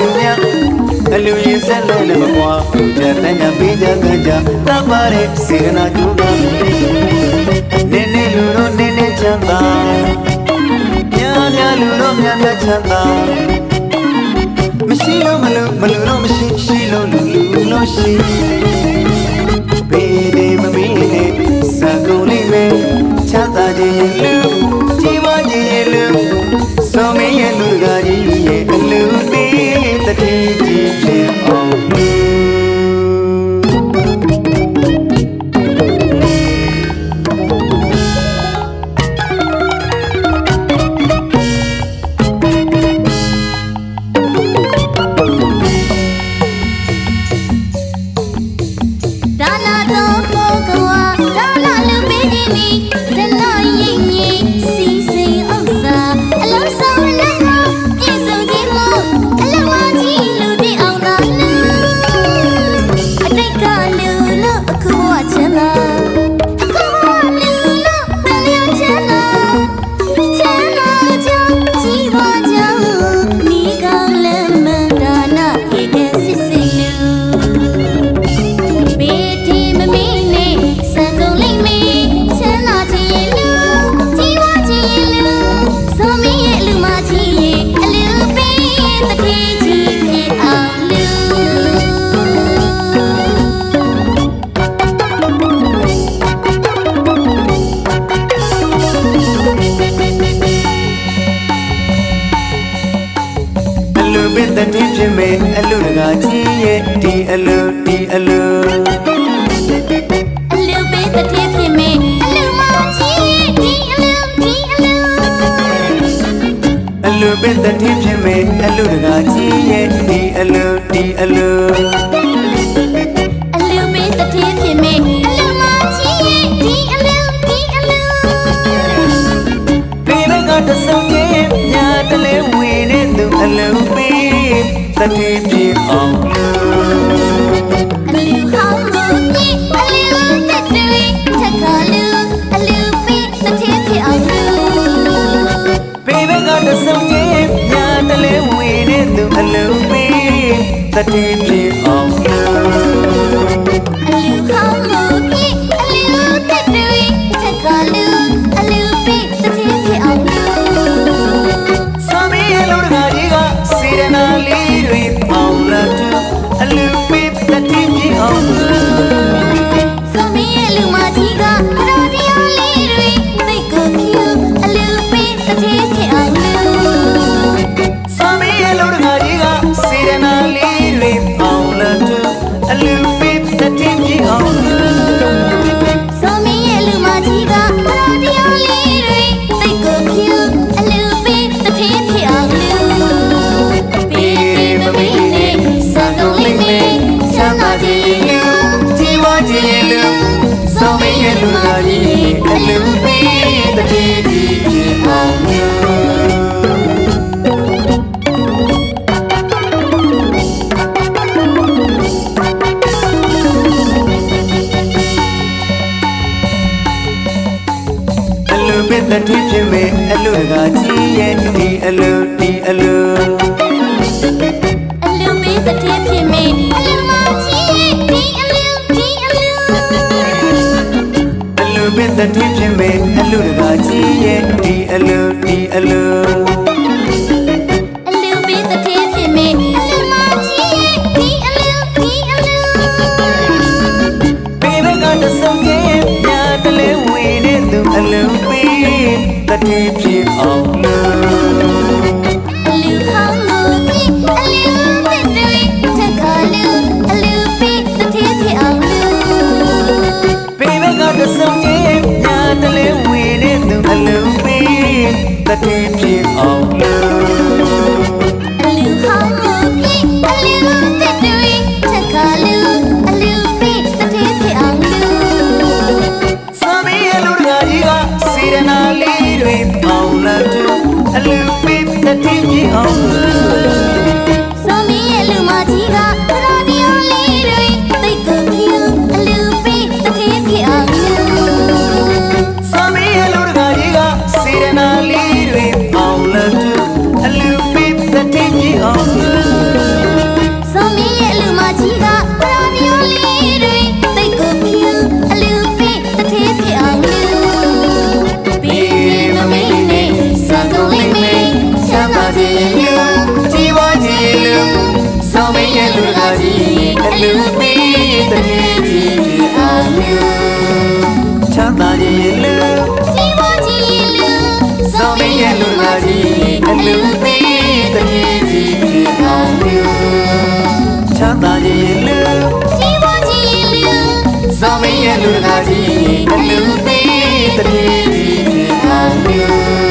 သူများအလူရင်ဆက်လို့လည်းမကွာသူကြတဲ့ညပေးကြကကြတတ်ပါတဲ့စေရနာကျူတာနင်းနေလူတို့နင်းနေချမ်းသာများများလူတို့များများချမ်းသာမရှိလို့မလို့မလို့တော့မရှိရှိလို့လူလူလို့ရှိပေးတယ်မမင်းနဲ့စကုံးလေးပဲချမ်းသာခြင်းလူ ပင်တနည်းဖြစ်မယ်အလူတကာကြီးရဲ့ဒီအလူဒီအလူအလူပင်တနည်းဖြစ်မယ်အလူမကြီးရဲ့ဒီအလူဒီအလူအလူပင်တနည်းဖြစ်မယ်အလူတကာကြီးရဲ့ဒီအလူဒီအလူအလူပင်တနည်းဖြစ်မယ် တတိပြေအောင်တတိပြေအောင် ပစ်တဲ့ဖြစ်မယ်အလူကကြီးရဲ့ဒီအလူဒီအလူအလူမင်းတဲ့ဖြစ်မယ်အလူမကြီးရဲ့ဒီအလူဒီအလူအလူပစ်တဲ့ဖြစ်မယ်အလူကကြီးရဲ့ဒီအလူဒီအလူ keep လူတကာကြီးအလူပေးတည်းဒီအာလူ